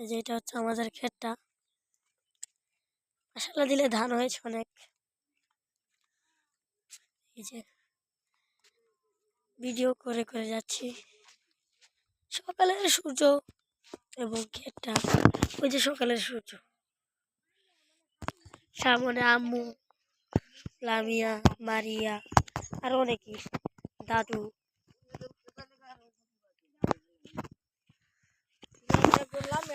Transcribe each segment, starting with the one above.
এই যে এটা হচ্ছে আমাদের ক্ষেতটা। মশলা দিলে ধান হয়েছে অনেক। এই যে ভিডিও করে করে যাচ্ছি। সকালের সূর্য এবং ক্ষেতটা, ওই যে সকালের সূর্য। সামনে আম্মু, লামিয়া, মারিয়া, আর অনেকেই, দাদু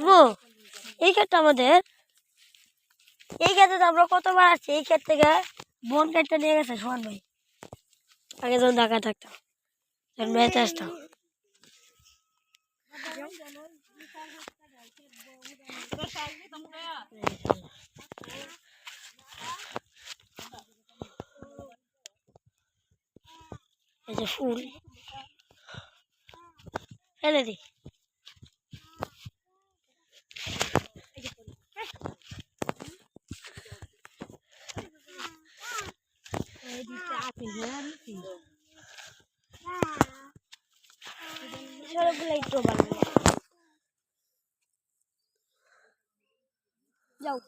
তবু এই ক্ষেতটা আমাদের, এই ক্ষেত্রে তো আমরা কতবার আসছি, এই ক্ষেত থেকে বন কেটে নিয়ে গেছে, সোহান ভাই। আগে যখন ঢাকা থাকতাম যখন বেড়াতে আসতাম এই যে ফুল। এনে দি। সবগুলো একটু বানাবো যাও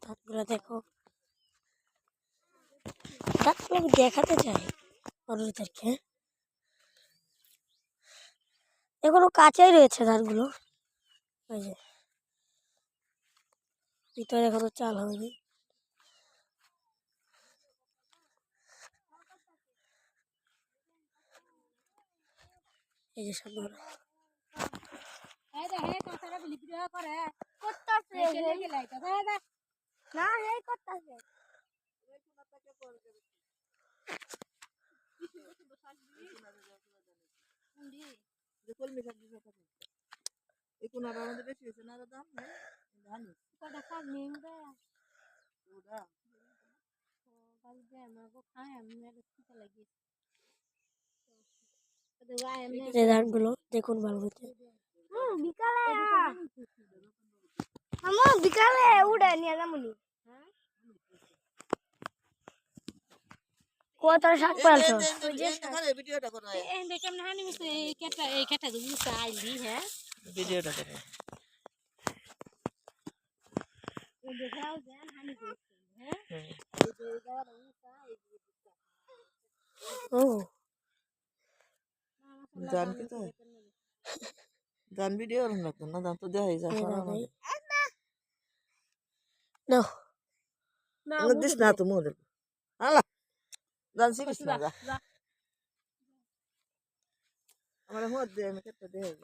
ধানগুলো দেখো। ধানগুলো আমি দেখাতে চাই মানুষদেরকে। এখনও কাঁচাই রয়েছে ধানগুলো ওই যে। ভিতরে এখনও চাল হয়নি। এই যে সামনে না হে করতেছে। এই কোনাটা আমাদের বেশি হয়েছে না দাদা? ধানি ওটা? যে ধানগুলো দেখুন ভালো হচ্ছে। বিকালে বিকালে উড়ে নিয়ে যাবনি কত শাক পালছো? ভিডিওটা করো কেমন হানি মিশে এই কেটা এই কেটা যদি চাইলি হ্যাঁ ভিডিওটা করো ও জান কি তো জান ভিডিও না? তো না জান তো দেখাই যা এই করা বাবাই। নাও। না না দিস না তো মোদের আলা জান শিখিস না যা আমার মধ্যে আমি কেটে দেখাই